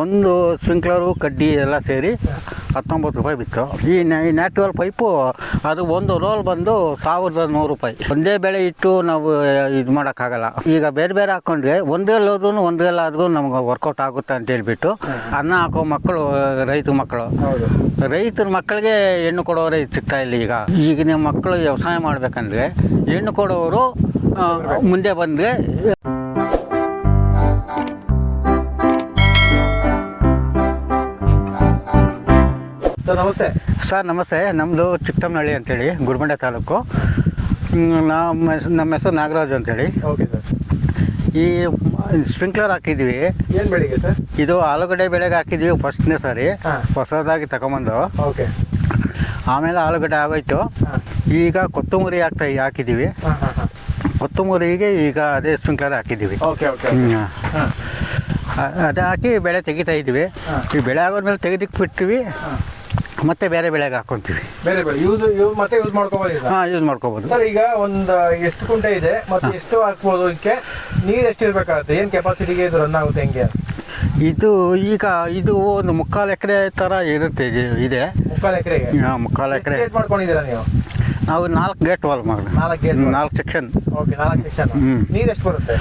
ಒಂದು ಸ್ಪ್ರಿಂಕ್ಲರು ಕಡ್ಡಿ ಎಲ್ಲ ಸೇರಿ ಹತ್ತೊಂಬತ್ತು ರೂಪಾಯಿ ಬಿತ್ತು. ಈ ನ್ಯಾಚುರಲ್ ಪೈಪು ಅದು ಒಂದು ರೋಲ್ ಬಂದು ಸಾವಿರದ ನೂರು ರೂಪಾಯಿ. ಒಂದೇ ಬೆಳೆ ಇಟ್ಟು ನಾವು ಇದು ಮಾಡೋಕ್ಕಾಗಲ್ಲ. ಈಗ ಬೇರೆ ಬೇರೆ ಹಾಕೊಂಡ್ರೆ ಒಂದ್ರಲ್ಲಿ ಹೋದ್ರೂ ಒಂದ್ರಲ್ಲಿ ಆದ್ರೂ ನಮ್ಗೆ ವರ್ಕೌಟ್ ಆಗುತ್ತೆ ಅಂತ ಹೇಳ್ಬಿಟ್ಟು ಅನ್ನ ಹಾಕೋ ಮಕ್ಕಳು ರೈತ ಮಕ್ಕಳು. ರೈತರ ಮಕ್ಕಳಿಗೆ ಹೆಣ್ಣು ಕೊಡೋರೇ ಸಿಗ್ತಾ ಇಲ್ಲ ಈಗ. ಈಗಿನ ಮಕ್ಕಳು ವ್ಯವಸಾಯ ಮಾಡಬೇಕಂದ್ರೆ ಹೆಣ್ಣು ಕೊಡೋರು ಮುಂದೆ ಬಂದರೆ ಸರ್ ನಮಸ್ತೆ. ಸರ್ ನಮಸ್ತೆ. ನಮ್ಮದು ಚಿಕ್ಕಮ್ಮನಹಳ್ಳಿ ಅಂತೇಳಿ ಗುರುಮಂಡ್ಯ ತಾಲೂಕು. ನಮ್ಮ ನಮ್ಮ ಹೆಸರು ನಾಗರಾಜು ಅಂತೇಳಿ. Okay sir. ಈ ಸ್ಪ್ರಿಂಕ್ಲರ್ ಹಾಕಿದ್ವಿ. ಏನು ಬೆಳಿಗ್ಗೆ ಸರ್? ಇದು ಆಲೂಗಡ್ಡೆ ಬೆಳೆಗೆ ಹಾಕಿದ್ವಿ ಫಸ್ಟ್ನೇ ಸಾರಿ. ಹೊಸದಾಗಿ ತಗೊಂಬಂದು. ಓಕೆ. ಆಮೇಲೆ ಆಲೂಗಡ್ಡೆ ಆಗೋಯ್ತು. ಈಗ ಕೊತ್ತಂಬರಿ ಹಾಕ್ತಾ ಹಾಕಿದ್ದೀವಿ ಕೊತ್ತಂಬರಿಗೆ ಈಗ ಅದೇ ಸ್ಪ್ರಿಂಕ್ಲರ್ ಹಾಕಿದ್ದೀವಿ ಓಕೆ ಓಕೆ ಅದು ಹಾಕಿ ಬೆಳೆ ತೆಗಿತಾ ಇದ್ವಿ. ಈ ಬೆಳೆ ಆಗೋದ್ಮೇಲೆ ತೆಗೆದಿಕ್ಬಿಟ್ಟಿವಿ ಮತ್ತೆ ಬೇರೆ ಬೆಳೆಗೆ ಹಾಕೊಂತೀವಿ. ಬೇರೆ ಬೇರೆ ಯೂಸ್ ಯೂಸ್ ಮತ್ತೆ ಯೂಸ್ ಮಾಡ್ಕೋಬಹುದು ಹಾಂ ಯೂಸ್ ಮಾಡ್ಕೋಬೋದು. ಸರ್ ಈಗ ಒಂದು ಎಷ್ಟು ಕುಂಟೆ ಇದೆ ಮತ್ತೆ ಎಷ್ಟು ಹಾಕ್ಬೋದು ಇದಕ್ಕೆ? ನೀರು ಎಷ್ಟು ಇರಬೇಕಾಗುತ್ತೆ? ಏನು ಕೆಪಾಸಿಟಿಗೆ ಇದು ರನ್ ಆಗುತ್ತೆ ಹೆಂಗೆ? ಇದು ಈಗ ಇದು ಒಂದು ಮುಕ್ಕಾಲು ಎಕರೆ ಥರ ಇರುತ್ತೆ ಇದು- ಇದೆ. ಮುಕ್ಕಾಲು ಎಕರೆಗೆ? ಹಾಂ ಮುಕ್ಕಾಲು ಎಕರೆ. ಗೇಟ್ ಮಾಡ್ಕೊಂಡಿದ್ದೀರಾ ನೀವು? ನಾವು ನಾಲ್ಕು ಗೇಟ್ ವಾಲ್ ಮಾಡಿ ನಾಲ್ಕು ಗೇಟ್ ನಾಲ್ಕು ಸೆಕ್ಷನ್ ಓಕೆ ನಾಲ್ಕು ಸೆಕ್ಷನ್. ನೀರು ಎಷ್ಟು ಬರುತ್ತೆ?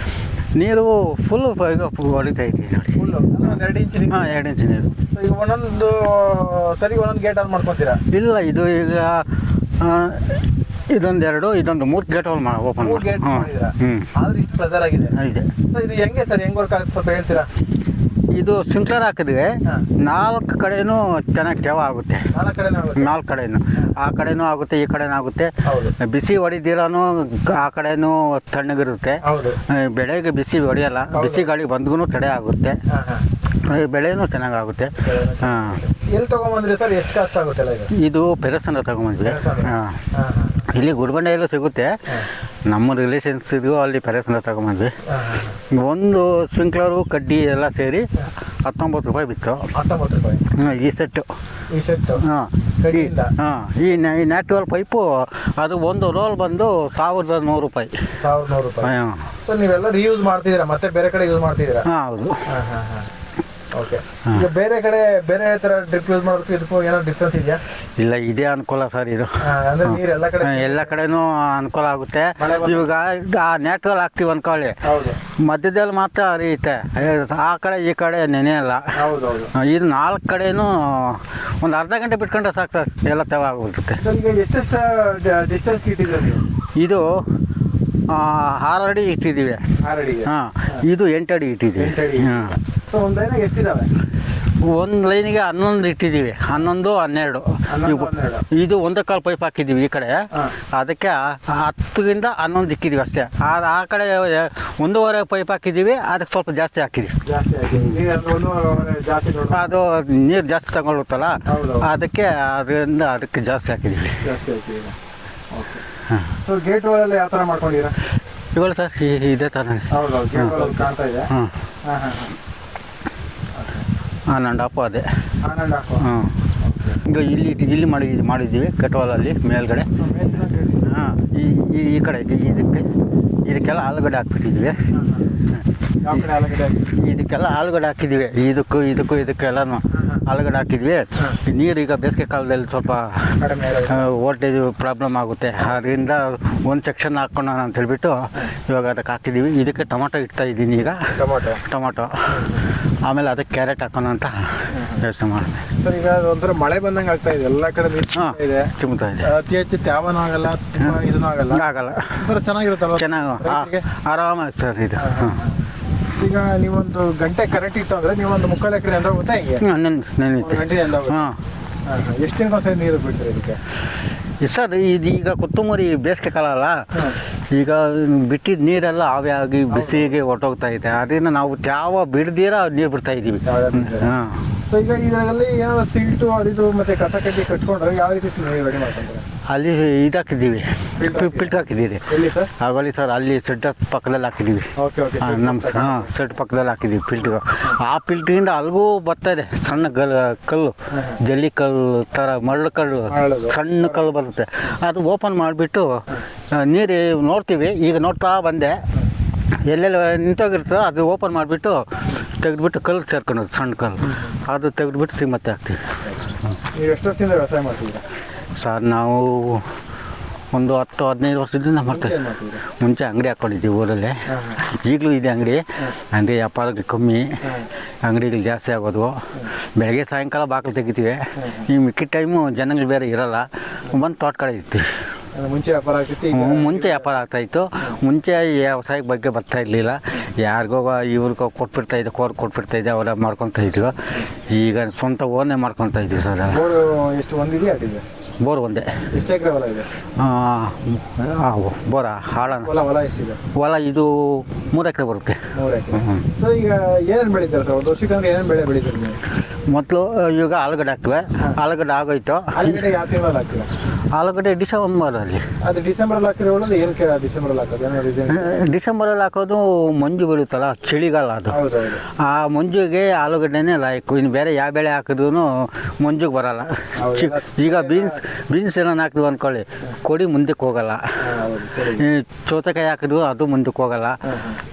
ನೀರು ಫುಲ್ ಈಗ ಹೊಡಿತಾ ಇದೆ ನೋಡಿ. ಫುಲ್ಲು ಒಂದು ಎರಡು ಇಂಚ್ ಹಾಂ ಎರಡು ಇಂಚ್ ನೀರು. ಈಗ ಒಂದೊಂದು ಸರಿ ಒಂದೊಂದು ಗೇಟ್ ಆನ್ ಮಾಡ್ಕೊತೀರಾ? ಇಲ್ಲ ಇದು ಈಗ ಇದೊಂದು ಎರಡು ಇದೊಂದು ಮೂರು ಗೇಟ್ ಓಪನ್ ಓಪನ್ ಗೇಟ್ ಹ್ಞೂ ಆದ್ರೆ ಇಷ್ಟು ಪ್ರೆಸರ್ ಆಗಿದೆ ಇದೆ. ಸರ್ ಇದು ಹೆಂಗೆ ಸರ್ ಹೆಂಗೆ ವರ್ಕ್ ಆಗುತ್ತೆ ಸ್ವಲ್ಪ ಹೇಳ್ತೀರಾ? ಇದು ಸ್ಪ್ರಿಂಕ್ಲರ್ ಹಾಕಿದ್ರೆ. ನಾಲ್ಕು ಕಡೆನೂ ಚೆನ್ನಾಗಿ ತೇವ ಆಗುತ್ತೆ. ನಾಲ್ಕು ಕಡೆನೂ ಆ ಕಡೆನೂ ಆಗುತ್ತೆ ಈ ಕಡೆನೂ ಆಗುತ್ತೆ. ಬಿಸಿ ಹೊಡಿದಿರೋನು ಆ ಕಡೆನೂ ತಣ್ಣಗಿರುತ್ತೆ. ಬೆಳೆಗೆ ಬಿಸಿ ಹೊಡೆಯಲ್ಲ. ಬಿಸಿ ಗಾಳಿ ಬಂದ್ಗೂ ತಡೆ ಆಗುತ್ತೆ. ಬೆಳೆನೂ ಚೆನ್ನಾಗಾಗುತ್ತೆ. ಹಾಂ. ಎಲ್ಲಿ ತಗೊಂಬಂದ್ರಿ ಸರ್? ಎಷ್ಟು ಕಾಸ್ಟ್ ಆಗುತ್ತಲ್ಲ ಇದು? ಪೆರಸನ್ನ ತಗೊಂಬಂದ್ವಿ. ಹಾಂ. ಇಲ್ಲಿ ಗುಡ್ಬಂಡೆಯಲ್ಲೂ ಸಿಗುತ್ತೆ. ನಮ್ಮ ರಿಲೇಷನ್ಸ್ ಇದೆಯೋ ಅಲ್ಲಿ ಪೆರಸನ್ನ ತಗೊಂಬಂದ್ವಿ. ಒಂದು ಸ್ಪ್ರಿಂಕ್ಲರು ಕಡ್ಡಿ ಎಲ್ಲ ಸೇರಿ ಹತ್ತೊಂಬತ್ತು ರೂಪಾಯಿ ಬಿತ್ತು. ಹತ್ತೊಂಬತ್ತು ರೂಪಾಯಿ. ಈ ಸೆಟ್ಟು ಈ ಸೆಟ್ ಹಾಂ. ಹಾಂ ಈ ನ್ಯಾಚುರಲ್ ಪೈಪು ಅದು ಒಂದು ರೋಲ್ ಬಂದು ಸಾವಿರದ ನೂರು ರೂಪಾಯಿ. ಸಾವಿರದ ನೂರು ರೂಪಾಯಿ. ಹಾಂ. ಸರ್ ನೀವೆಲ್ಲ ರೀಯೂಸ್ ಮಾಡ್ತಿದ್ದೀರಾ? ಮತ್ತೆ ಬೇರೆ ಕಡೆ ಯೂಸ್ ಮಾಡ್ತಿದ್ದೀರಾ? ಹಾಂ ಹೌದು. ಹಾಂ ಹಾಂ ಹಾಂ. ಓಕೆ ಈಗ ಬೇರೆ ಕಡೆ ಬೇರೆ ಥರ ಡ್ರಿಪ್ ಯೂಸ್ ಮಾಡೋದಕ್ಕೆ ಇದಕ್ಕೂ ಏನೋ ಡಿಫ್ರೆನ್ಸ್ ಇದೆಯಾ? ಇಲ್ಲ ಇದೇ ಅನುಕೂಲ ಸರ್ ಇದು. ಅಂದ್ರೆ ನೀರು ಎಲ್ಲ ಕಡೆ ಎಲ್ಲ ಕಡೆನೂ ಅನುಕೂಲ ಆಗುತ್ತೆ. ಇವಾಗ ಆ ನ್ಯಾಚುರಲ್ ಹಾಕ್ತಿವಿ ಅನ್ಕೊಳ್ಳಿ. ಹೌದು. ಮಧ್ಯದಲ್ಲಿ ಮಾತ್ರ ಹರಿಯುತ್ತೆ. ಆ ಕಡೆ ಈ ಕಡೆ ನೆನೆಯಲ್ಲ ಹೌದು ಇದು ನಾಲ್ಕು ಕಡೆನು ಒಂದು ಅರ್ಧ ಗಂಟೆ ಬಿಟ್ಕೊಂಡ್ರೆ ಸಾಕು ಸರ್ ಎಲ್ಲ ತೆವ ಈಗ ಎಷ್ಟೆಷ್ಟು ಡಿಸ್ಟೆನ್ಸ್ ಇಟ್ಟಿದ್ದೀರಾ ನೀವು ಇದು ಆರು ಅಡಿ ಇಟ್ಟಿದ್ದೀವಿ ಹಾಂ ಇದು ಎಂಟು ಅಡಿ ಇಟ್ಟಿದ್ದೀವಿ. ಹಾಂ. ಎಷ್ಟಿದಾವೆ? ಒಂದು ಲೈನಿಗೆ ಹನ್ನೊಂದು ಇಟ್ಟಿದ್ದೀವಿ ಹನ್ನೊಂದು ಹನ್ನೆರಡು. ಇದು ಒಂದು ಕಾಲು ಪೈಪ್ ಹಾಕಿದ್ದೀವಿ ಈ ಕಡೆ. ಅದಕ್ಕೆ ಹತ್ತರಿಂದ ಹನ್ನೊಂದು ಇಕ್ಕಿದ್ದೀವಿ ಅಷ್ಟೇ. ಆ ಆ ಕಡೆ ಒಂದೂವರೆ ಪೈಪ್ ಹಾಕಿದ್ದೀವಿ ಅದಕ್ಕೆ ಸ್ವಲ್ಪ ಜಾಸ್ತಿ ಹಾಕಿದ್ದೀವಿ ಅದು ನೀರು ಜಾಸ್ತಿ ತಗೊಳುತ್ತಲ್ಲ. ಅದಕ್ಕೆ ಅದರಿಂದ ಅದಕ್ಕೆ ಜಾಸ್ತಿ ಹಾಕಿದ್ದೀವಿ ಗೇಟ್ ವಾಲಲ್ಲಿ ಯಾವ ಥರ ಮಾಡ್ಕೊಂಡಿರಾ ಇವಾಗ ಸರ್ ಇದೇ ಥರ ಹಾಂ. ಆನ್ ಆ್ಯಂಡ್ ಅಪ್ ಅದೇ ಹ್ಞೂ. ಈಗ ಇಲ್ಲಿ ಇಲ್ಲಿ ಮಾಡಿ ಮಾಡಿದ್ದೀವಿ ಕಟ್ವಾಲಲ್ಲಿ ಮೇಲ್ಗಡೆ. ಹಾಂ ಈ ಈ- ಈ ಕಡೆ ಇದು- ಇದಕ್ಕೆ. ಇದಕ್ಕೆಲ್ಲ ಆಲೂಗಡ್ಡೆ ಹಾಕ್ಬಿಟ್ಟಿದ್ವಿ ಇದಕ್ಕೆಲ್ಲ ಆಲೂಗಡ್ಡೆ ಹಾಕಿದ್ವಿ ಇದಕ್ಕೂ ಇದಕ್ಕೂ ಇದಕ್ಕೆಲ್ಲನೂ ಆಲೂಗಡ್ಡೆ ಹಾಕಿದ್ವಿ. ನೀರು ಈಗ ಬೇಸಿಗೆ ಕಾಲದಲ್ಲಿ ಸ್ವಲ್ಪ ವೋಲ್ಟೇಜ್ ಪ್ರಾಬ್ಲಮ್ ಆಗುತ್ತೆ. ಅದರಿಂದ ಒಂದು ಸೆಕ್ಷನ್ ಹಾಕೋಣ ಅಂತ ಹೇಳ್ಬಿಟ್ಟು ಇವಾಗ ಅದಕ್ಕೆ ಹಾಕಿದ್ದೀವಿ. ಇದಕ್ಕೆ ಟೊಮೊಟೊ ಇಡ್ತಾ ಇದ್ದೀನಿ ಈಗ. ಟೊಮೊಟೊ. ಟೊಮೊಟೊ. ಆಮೇಲೆ ಅದಕ್ಕೆ ಕ್ಯಾರೆಟ್ ಹಾಕೋಣ ಅಂತ ಯೋಚನೆ ಮಾಡಿದೆ. ಸರ್ ಈಗ ಒಂಥರ ಮಳೆ ಬಂದಂಗೆ ಆಗ್ತಾ ಇದೆ. ಎಲ್ಲ ಕಡೆ ನೀರು ಹಾಂ ಇದೆ. ಚಿಮ್ತಾ ಇದೆ. ಅತಿ ಹೆಚ್ಚು ತ್ಯಾವನೂ ಆಗಲ್ಲ ಇದನ್ನ ಇದನ್ನೂ ಆಗಲ್ಲ. ಆಗಲ್ಲ. ಒಂಥರ ಚೆನ್ನಾಗಿರುತ್ತಲ್ಲ ಚೆನ್ನಾಗಿ? ಆರಾಮ ಸರ್ ಇದು. ಹಾಂ ಈಗ ನೀವೊಂದು ಗಂಟೆ ಕರೆಕ್ಟ್ ಇತ್ತು ಅಂದ್ರೆ ನೀವೊಂದು ಮುಕ್ಕಾಲು ಎಕರೆ ಎಂದ ಹೋಗುತ್ತೆ ಹಿಂಗೆ? ನೆನ್ ಒಂದು ನೆನೀತೆ ಗಂಟೆ ಎಂದ ಹಾಂ. ಎಷ್ಟು ದಿನಕ್ಕೊಂದ್ಸರಿ ನೀರು ಬಿಡ್ತೀರಿ ಇದಕ್ಕೆ? ಸರ್ ಇದು ಈಗ ಕೊತ್ತಂಬರಿ ಬೇಸಿಗೆ ಕಾಲ ಅಲ್ಲ? ಈಗ ಬಿಟ್ಟಿದ್ದ ನೀರೆಲ್ಲ ಆವಿಯಾಗಿ ಬಿಸಿಗೆ ಹೊಟ್ಟೋಗ್ತಾ ಇದೆ. ಅದರಿಂದ ನಾವು ಯಾವ ಬಿಡ್ದಿರ ನೀರು ಬಿಡ್ತಾ ಇದ್ದೀವಿ? ಹಾಂ ಸೊ ಈಗ ಇದರಲ್ಲಿ ಏನಾದ್ರು ಸಿಲ್ಟು ಅದಿದು ಮತ್ತೆ ಕಸ ಕಡ್ಡಿ ಕಟ್ಕೊಂಡ್ರೆ ಯಾವ ರೀತಿ ರೆಡಿ ಮಾಡ್ಕೊಂತಾರೆ ಅಲ್ಲಿ ಇದು ಹಾಕಿದ್ದೀವಿ Filter ಫಿಲ್ಟರ್ ಹಾಕಿದ್ದೀವಿ ಆಗಲಿ ಸರ್ ಅಲ್ಲಿ ಸೆಡ್ ಪಕ್ಕದಲ್ಲಿ ಹಾಕಿದ್ದೀವಿ. ಹಾಂ ನಮ್ಮ ಹಾಂ ಸೆಡ್ ಪಕ್ಕದಲ್ಲಿ ಹಾಕಿದ್ದೀವಿ ಫಿಲ್ಟರ್ ಆ ಫಿಲ್ಟ್ರಿಂದ ಅಲ್ಗೂ ಬರ್ತಾ ಇದೆ. ಸಣ್ಣ ಗಲ್ ಕಲ್ಲು ಜಲ್ಲಿ ಕಲ್ಲು ಥರ ಮರಳು ಕಲ್ಲು ಸಣ್ಣ ಕಲ್ಲು ಬರುತ್ತೆ. ಅದು ಓಪನ್ ಮಾಡಿಬಿಟ್ಟು ನೀರು ನೋಡ್ತೀವಿ. ಈಗ ನೋಡ್ತಾ ಬಂದೆ. ಎಲ್ಲೆಲ್ಲ ನಿಂತೋಗಿರ್ತದೋ ಅದು ಓಪನ್ ಮಾಡಿಬಿಟ್ಟು ತೆಗೆದುಬಿಟ್ಟು ಕಲ್ಲು ಸೇರ್ಕೊಳೋದು ಸಣ್ಣ ಕಲ್ಲು. ಅದು ತೆಗೆದುಬಿಟ್ಟು ಸಿಮ್ಮತ್ತೆ ಮತ್ತೆ ಹಾಕ್ತೀವಿ ವ್ಯವಸಾಯ ಮಾಡ್ತಿದ್ದೀರಾ? ಸರ್ ನಾವು ಒಂದು ಹತ್ತು ಹದಿನೈದು ವರ್ಷದಿಂದ ಮಾಡ್ತೇವೆ ಮುಂಚೆ ಅಂಗಡಿ ಹಾಕ್ಕೊಂಡಿದ್ದೀವಿ ಊರಲ್ಲೇ. ಈಗಲೂ ಇದೆ ಅಂಗಡಿ. ಅಂಗಡಿ ವ್ಯಾಪಾರ ಕಮ್ಮಿ. ಅಂಗಡಿಗಳು ಜಾಸ್ತಿ ಆಗೋದು. ಬೆಳಗ್ಗೆ ಸಾಯಂಕಾಲ ಬಾಗಿಲು ತೆಗಿತೀವಿ. ಈ ಮಿಕ್ಕಿದ ಟೈಮು ಜನಗಳು ಬೇರೆ ಇರಲ್ಲ. ಬಂದು ತೋಟ ಕಡೆ ಇರ್ತೀವಿ. ಅಂದ್ರೆ ಮುಂಚೆ ವ್ಯಾಪಾರ ಆಗ್ತಿತ್ತು ಈಗ ಮುಂಚೆ ವ್ಯಾಪಾರ ಆಗ್ತಾಯಿತ್ತು. ಮುಂಚೆ ಈ ವ್ಯವಸಾಯದ ಬಗ್ಗೆ ಬರ್ತಾ ಇರಲಿಲ್ಲ. ಯಾರಿಗೋ ಇವ್ರಿಗೋ ಕೊಟ್ಬಿಡ್ತಾ ಇದ್ದೆ ಕೋರ್ ಕೊಟ್ಬಿಡ್ತಾ ಇದ್ದೆ ಅವರ ಮಾಡ್ಕೊತಾ ಇದ್ವಿ ಈಗ ಸ್ವಂತ ಓನೇ ಮಾಡ್ಕೊತಾ ಇದ್ವಿ ಸರ್. ಬೋರ್ ಎಷ್ಟು ಒಂದಿದೆ ಅದಿದೆ? ಬೋರ್ ಒಂದೇ. ಎಷ್ಟು ಎಕರೆ ಹೊಲ ಇದೆ? ಬೋರ ಹಾಳ. ಹೊಲ ಹೊಲ ಎಷ್ಟಿದೆ? ಹೊಲ ಇದು ಮೂರು ಎಕರೆ ಬರುತ್ತೆ. ಮೂರು ಎಕರೆ. ಸೊ ಈಗ ಏನೇನು ಬೆಳೀತಾರೆ ಸರ್? ಒಂದು ವರ್ಷಕ್ಕೆ ಅಂದ್ರೆ ಏನೇನು ಬೆಳೆ ಬೆಳೀತೀರಿ ನೀವು? ಮೊದಲು ಈಗ ಆಲೂಗಡ್ಡೆ ಹಾಕ್ತವೆ. ಆಲೂಗಡ್ಡೆ ಆಗೋಯ್ತು. ಆಲೂಗಡ್ಡೆ ಯಾವ ತಿಂಗಳಲ್ಲಿ ಹಾಕ್ತೀರಾ? ಆಲೂಗಡ್ಡೆ ಡಿಸೆಂಬರಲ್ಲಿ. ಅದು ಡಿಸೆಂಬರಲ್ಲಿ ಹಾಕಿರೋ ಒಳ್ಳೆ ಏನು ಕೇಳ ಡಿಸೆಂಬರಲ್ಲಿ ಹಾಕೋದು ಡಿಸೆಂಬರಲ್ಲಿ ಹಾಕೋದು ಮಂಜು ಬೀಳುತ್ತಲ್ಲ ಚಳಿಗಾಲ ಅದು. ಹೌದೌದು ಆ ಮಂಜುಗೆ ಆಲೂಗಡ್ಡೆನೇ ಲಾಯ್ಕು ಇನ್ನು ಬೇರೆ ಯಾವ ಬೆಳೆ ಹಾಕಿದ್ರು ಮಂಜುಗೆ ಬರಲ್ಲ. ಹೌದು. ಚಿ- ಈಗ ಬೀನ್ಸ್ ಬೀನ್ಸ್ ಏನೋ ಹಾಕಿದ್ವು ಅಂದ್ಕೊಳ್ಳಿ ಕೊಡಿ ಮುಂದಕ್ಕೆ ಹೋಗಲ್ಲ. ಹಾಂ ಹೌದು ಸರಿ ಈ ಸೌತೆಕಾಯಿ ಹಾಕಿದ್ವು ಅದು ಮುಂದಕ್ಕೆ ಹೋಗಲ್ಲ.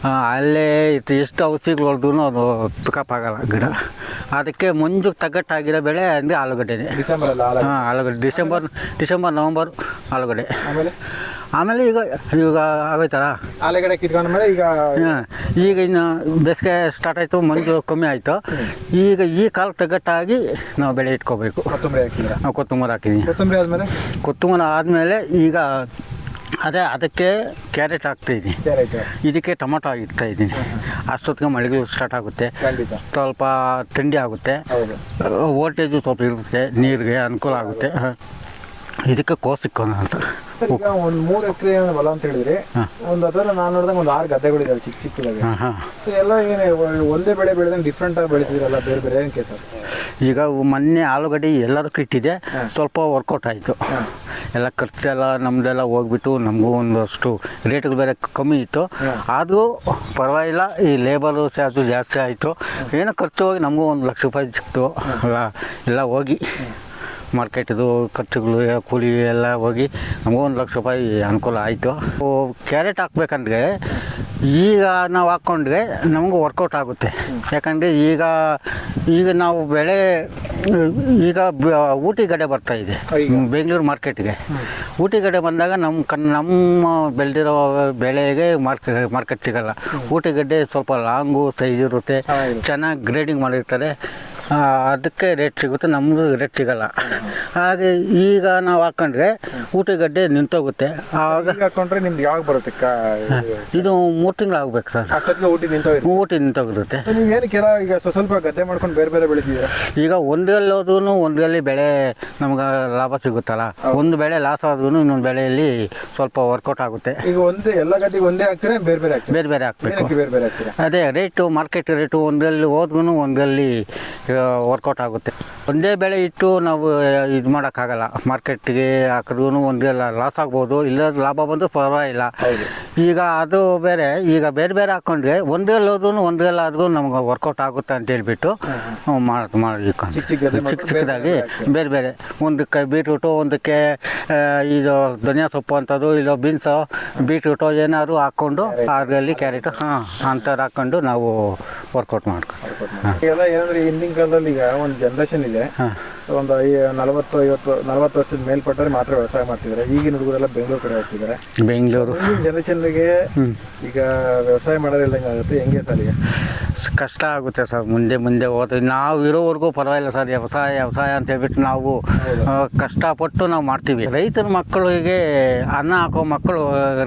ಆ, ಅಲ್ಲೇ ಎಷ್ಟು ಔಷಧಿಗಳು ಹೊಡೆದ್ರು ಅದು ಪಿಕಪ್ ಆಗಲ್ಲ ಗಿಡ. ಅದಕ್ಕೆ ಮುಂಜು ತಗ್ಗಟ್ಟಾಗಿರೋ ಬೆಳೆ ಅಂದರೆ ಆಲೂಗಡ್ಡೆ. ಡಿಸೆಂಬರ್ ಹಾಂ ಆಲೂಗಡ್ಡೆ. ಡಿಸೆಂಬರ್ ಡಿಸೆಂಬರ್ ನವಂಬರ್ ಆಲೂಗಡ್ಡೆ. ಆಮೇಲೆ? ಆಮೇಲೆ ಈಗ ಈಗ ಆಗೋಯ್ತಲ್ಲ? ಆಲೂಗಡ್ಡೆ ಕಿತ್ಕೊಂಡ ಮೇಲೆ ಈಗ ಹಾಂ ಈಗ ಇನ್ನು ಬೇಸಿಗೆ ಸ್ಟಾರ್ಟ್ ಆಯಿತು ಮಂಜು ಕಮ್ಮಿ ಆಯಿತು. ಈಗ ಈ ಕಾಲ ತಗ್ಗಟ್ಟಾಗಿ ನಾವು ಬೆಳೆ ಇಟ್ಕೋಬೇಕು. ಕೊತ್ತಂಬರಿ ಹಾಕಿದ್ರ ನಾವು ಕೊತ್ತಂಬರಿ ಹಾಕಿದ್ದೀನಿ ಕೊತ್ತಂಬರಿ ಆದಮೇಲೆ? ಕೊತ್ತಂಬರಿ ಆದಮೇಲೆ ಈಗ ಅದೇ ಅದಕ್ಕೆ ಕ್ಯಾರೆಟ್ ಹಾಕ್ತಾಯಿದ್ದೀನಿ ಇದಕ್ಕೆ ಟೊಮೊಟೊ ಇಡ್ತಾ ಇದ್ದೀನಿ. ಅಷ್ಟೊತ್ತಿಗೆ ಮಳೆಗಳು ಸ್ಟಾರ್ಟ್ ಆಗುತ್ತೆ. ಸ್ವಲ್ಪ ಥಂಡಿ ಆಗುತ್ತೆ. ವೋಲ್ಟೇಜು ಸ್ವಲ್ಪ ಇರುತ್ತೆ ನೀರಿಗೆ ಅನುಕೂಲ ಆಗುತ್ತೆ. ಇದಕ್ಕೆ ಕೋಸಿಕ್ಕೋಣ ಅಂತ ಸರ್, ಈಗ ಒಂದು ಮೂರು ಎಕರೆ ಹೊಲ ಅಂತ ಹೇಳಿದ್ರಿ. ಒಂದು ಅದರ ನಾನು ನೋಡಿದಾಗ ಒಂದು ಆರು ಗದ್ದೆಗಳಿದಾವೆ ಚಿಕ್ಕ ಚಿಕ್ಕದಾಗೆ. ಸೊ ಎಲ್ಲ ಏನು ಒಂದೇ ಬೆಳೆ ಬೆಳೆದಂಗೆ ಡಿಫ್ರೆಂಟ್ ಆಗಿ ಬೆಳಿತಿದ್ರಲ್ಲ ಬೇರೆ ಬೇರೆ ಏನಕ್ಕೆ ಸರ್ ಈಗ ಮೊನ್ನೆ ಆಲೂಗಡ್ಡೆ ಎಲ್ಲದಕ್ಕೂ ಇಟ್ಟಿದೆ ಸ್ವಲ್ಪ ವರ್ಕೌಟ್ ಆಯಿತು. ಎಲ್ಲ ಖರ್ಚೆಲ್ಲ ನಮ್ಮದೆಲ್ಲ ಹೋಗ್ಬಿಟ್ಟು ನಮಗೂ ಒಂದಷ್ಟು ರೇಟ್ಗಳು ಬೇರೆ ಕಮ್ಮಿ ಇತ್ತು. ಅದು ಆದರೂ ಪರವಾಗಿಲ್ಲ ಈ ಲೇಬರು ಚಾರ್ಜು ಜಾಸ್ತಿ ಆಯಿತು. ಏನೋ ಖರ್ಚು ಹೋಗಿ ನಮಗೂ ಒಂದು ಲಕ್ಷ ರೂಪಾಯಿ ಸಿಕ್ತು. ಎಲ್ಲ ಹೋಗಿ. ಮಾರ್ಕೆಟ್ದು ಖರ್ಚುಗಳು ಕೂಲಿ ಎಲ್ಲ ಹೋಗಿ ನಮಗೂ ಒಂದು ಲಕ್ಷ ರೂಪಾಯಿ ಅನುಕೂಲ ಆಯಿತು. ಕ್ಯಾರೆಟ್ ಹಾಕ್ಬೇಕಂದ್ರೆ ಈಗ ನಾವು ಹಾಕ್ಕೊಂಡ್ರೆ ನಮಗೂ ವರ್ಕೌಟ್ ಆಗುತ್ತೆ. ಯಾಕಂದರೆ ಈಗ ಈಗ ನಾವು ಬೆಳೆ ಈಗ ಊಟಿ ಗಡೆ ಬರ್ತಾ ಇದೆ. ಬೆಂಗಳೂರು ಮಾರ್ಕೆಟ್ಗೆ ಊಟಿ ಗಡೆ ಬಂದಾಗ ನಮ್ಮ ಕನ್ ನಮ್ಮ ಬೆಳೆದಿರೋ ಬೆಳೆಗೆ ಮಾರ್ಕೆಟ್ ಮಾರ್ಕೆಟ್ ಸಿಗಲ್ಲ. ಊಟಿ ಗಡ್ಡೆ ಸ್ವಲ್ಪ ಲಾಂಗು ಸೈಜ್ ಇರುತ್ತೆ. ಚೆನ್ನಾಗಿ ಗ್ರೇಡಿಂಗ್ ಮಾಡಿರ್ತಾರೆ. ಅದಕ್ಕೆ ರೇಟ್ ಸಿಗುತ್ತೆ ನಮ್ಮದು ರೇಟ್ ಸಿಗಲ್ಲ. ಹಾಗೆ ಈಗ ನಾವು ಹಾಕೊಂಡ್ರೆ ಊಟಗಡ್ಡೆ ನಿಂತೋಗುತ್ತೆ. ಆವಾಗ ಈಗ ಹಾಕೊಂಡ್ರೆ ನಿಮ್ದು ಯಾವಾಗ ಬರುತ್ತೆ ಇದು ಮೂರು ತಿಂಗಳು ಆಗ್ಬೇಕು ಸರ್. ಅಷ್ಟೊತ್ತಿಗೆ ಊಟಿ ನಿಂತೋಗಿ ಊಟ ನಿಂತೋಗಿರುತ್ತೆ ನೀವು ಏನಕ್ಕೆ ಎಲ್ಲ ಈಗ ಸ್ವಲ್ಪ ಸ್ವಲ್ಪ ಗದ್ದೆ ಮಾಡ್ಕೊಂಡು ಬೇರೆ ಬೇರೆ ಬೆಳಿತಿದ್ದೀರಾ ಈಗ ಒಂದ್ರಲ್ಲಿ ಹೋದ್ರೂ ಒಂದ್ರಲ್ಲಿ ಬೆಳೆ ನಮ್ಗೆ ಲಾಭ ಸಿಗುತ್ತಲ್ಲ. ಒಂದು ಬೆಳೆ ಲಾಸ್ ಆದ್ರೂ ಇನ್ನೊಂದು ಬೆಳೆಯಲ್ಲಿ ಸ್ವಲ್ಪ ವರ್ಕೌಟ್ ಆಗುತ್ತೆ. ಈಗ ಒಂದೇ ಎಲ್ಲ ಗದ್ದೆಗೆ ಒಂದೇ ಹಾಕ್ತೀರಾ ಬೇರೆ ಬೇರೆ ಹಾಕ್ತೀರಾ? ಬೇರೆ ಬೇರೆ ಹಾಕ್ಬೇಕು. ಏನಕ್ಕೆ ಬೇರೆ ಬೇರೆ ಹಾಕ್ತೀರಾ? ಅದೇ ರೇಟು ಮಾರ್ಕೆಟ್ ರೇಟು ಒಂದರಲ್ಲಿ ಹೋದ್ರೂ ಒಂದರಲ್ಲಿ ವರ್ಕೌಟ್ ಆಗುತ್ತೆ. ಒಂದೇ ಬೆಳೆ ಇಟ್ಟು ನಾವು ಇದು ಮಾಡೋಕ್ಕಾಗಲ್ಲ. ಮಾರ್ಕೆಟ್ಗೆ ಹಾಕಿದ್ರೂ ಒಂದೇ ಲಾಸ್ ಆಗ್ಬೋದು. ಇಲ್ಲ ಲಾಭ ಬಂದು ಪರವಾಗಿಲ್ಲ. ಈಗ ಅದು ಬೇರೆ ಈಗ ಬೇರೆ ಬೇರೆ ಹಾಕೊಂಡ್ರೆ ಒಂದೇ ಹೋದ್ರೂ ಒಂದೇ ಆದ್ರೂ ನಮ್ಗೆ ವರ್ಕೌಟ್ ಆಗುತ್ತೆ ಅಂತ ಹೇಳ್ಬಿಟ್ಟು ಮಾಡೋದು ಚಿಕ್ಕ ಚಿಕ್ಕ ಚಿಕ್ಕ ಮಾಡ್ಕೊಂಡು ಬೇರೆ ಚಿಕ್ಕದಾಗಿ ಬೇರೆ ಬೇರೆ ಬೇರೆ ಒಂದಕ್ಕೆ ಬೀಟ್ರೂಟು ಒಂದಕ್ಕೆ ಇದು ಧನಿಯಾ ಸೊಪ್ಪು ಅಂಥದ್ದು ಇಲ್ಲ ಬೀನ್ಸು ಬೀಟ್ರೂಟು ಏನಾದ್ರು ಹಾಕ್ಕೊಂಡು ಅದರಲ್ಲಿ ಕ್ಯಾರೆಟು ಹಾಂ ಅಂಥದ್ದು ಹಾಕ್ಕೊಂಡು ನಾವು ವರ್ಕೌಟ್ ಮಾಡ್ಕೊಂಡು ಎಲ್ಲ ಏನಂದ್ರೆ ಹಿಂದಿನ ಕಾಲದಲ್ಲಿ ಈಗ ಒಂದು ಜನರೇಷನ್ ಇದೆ. ಸೊ ಒಂದು ನಲವತ್ತು ಐವತ್ತು ನಲವತ್ತು ವರ್ಷದ ಮೇಲ್ಪಟ್ಟರೆ ಮಾತ್ರ ವ್ಯವಸಾಯ ಮಾಡ್ತಿದ್ದಾರೆ. ಈಗಿನ ಹುಡುಗರೆಲ್ಲ ಬೆಂಗಳೂರು ಕಡೆ ಹೋಗ್ತಿದ್ದಾರೆ. ಬೆಂಗಳೂರು. ಜನರೇಷನ್ ಜನರೇಷನ್ಗೆ ಈಗ ವ್ಯವಸಾಯ ಮಾಡೋದಿಲ್ಲ ಆಗುತ್ತೆ. ಹೆಂಗೆ ಸರ್ ಈಗ? ಕಷ್ಟ ಆಗುತ್ತೆ ಸರ್. ಮುಂದೆ ಮುಂದೆ ಹೋದ್ರೆ ನಾವು ಇರೋವರೆಗೂ ಪರವಾಗಿಲ್ಲ ಸರ್. ವ್ಯವಸಾಯ ವ್ಯವಸಾಯ ಅಂತ ಹೇಳ್ಬಿಟ್ಟು ನಾವು ಕಷ್ಟಪಟ್ಟು ನಾವು ಮಾಡ್ತೀವಿ. ರೈತರ ಮಕ್ಕಳಿಗೆ ಅನ್ನ ಹಾಕೋ ಮಕ್ಕಳು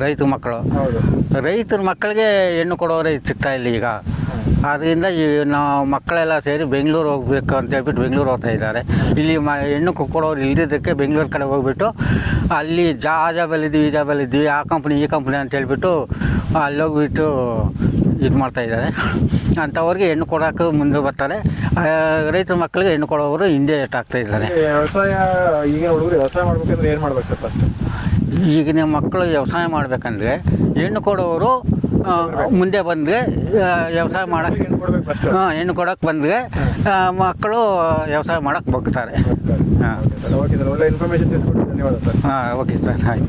ರೈತ ಮಕ್ಕಳು ಹೌದು. ರೈತರ ಮಕ್ಕಳಿಗೆ ಹೆಣ್ಣು ಕೊಡೋರೇ ಸಿಗ್ತಾ ಇಲ್ಲ ಈಗ. ಆದ್ದರಿಂದ ಈ ನಾವು ಮಕ್ಕಳೆಲ್ಲ ಸೇರಿ ಬೆಂಗಳೂರು ಹೋಗ್ಬೇಕು ಅಂತ ಹೇಳ್ಬಿಟ್ಟು ಬೆಂಗಳೂರು ಹೋಗ್ತಾ ಇದ್ದಾರೆ. ಇಲ್ಲಿ ಮ ಹೆಣ್ಣು ಕುಕ್ಕೊಳ್ಳೋರು ಇಲ್ದಿದ್ದಕ್ಕೆ ಬೆಂಗಳೂರು ಕಡೆ ಹೋಗ್ಬಿಟ್ಟು ಅಲ್ಲಿ ಜಾ ಆ ಜಾಬಲ್ಲಿದ್ದೀವಿ ಈ ಜಾಬಲ್ಲಿದ್ದೀವಿ ಆ ಕಂಪ್ನಿ ಈ ಕಂಪ್ನಿ ಅಂತ ಹೇಳ್ಬಿಟ್ಟು ಅಲ್ಲಿ ಹೋಗ್ಬಿಟ್ಟು ಇದು ಮಾಡ್ತಾ ಇದ್ದಾರೆ. ಅಂಥವ್ರಿಗೆ ಹೆಣ್ಣು ಕೊಡೋಕೆ ಮುಂದೆ ಬರ್ತಾರೆ. ರೈತರ ಮಕ್ಕಳಿಗೆ ಹೆಣ್ಣು ಕೊಡೋರು ಹಿಂದೆ ಆಗ್ತಾ ಇದ್ದಾರೆ. ವ್ಯವಸಾಯ ಈಗ ಹುಡುಗರು ವ್ಯವಸಾಯ ಮಾಡ್ಬೇಕಂದ್ರೆ ಏನು ಮಾಡ್ಬೇಕು ಸರ್ ಫಸ್ಟ್ ಈಗಿನ ಮಕ್ಕಳು ವ್ಯವಸಾಯ ಮಾಡಬೇಕಂದ್ರೆ ಹೆಣ್ಣು ಕೊಡೋರು ಮುಂದೆ ಬಂದರೆ ವ್ಯವಸಾಯ ಮಾಡೋಕ್ಕೆ ಹೆಣ್ಣು ಕೊಡ್ಬೇಕು ಫಸ್ಟ್ ಹಾಂ ಹೆಣ್ಣು ಕೊಡೋಕೆ ಬಂದರೆ ಮಕ್ಕಳು ವ್ಯವಸಾಯ ಮಾಡೋಕ್ಕೆ ಬಗ್ತಾರೆ. ಹಾಂ. ಓಕೆ ಸರ್ ಒಳ್ಳೆ ಇನ್ಫಾರ್ಮೇಶನ್ ತಿಳ್ಕೊಂಡು ಧನ್ಯವಾದ ಸರ್. ಹಾಂ ಓಕೆ ಸರ್ ಆಯ್ತು.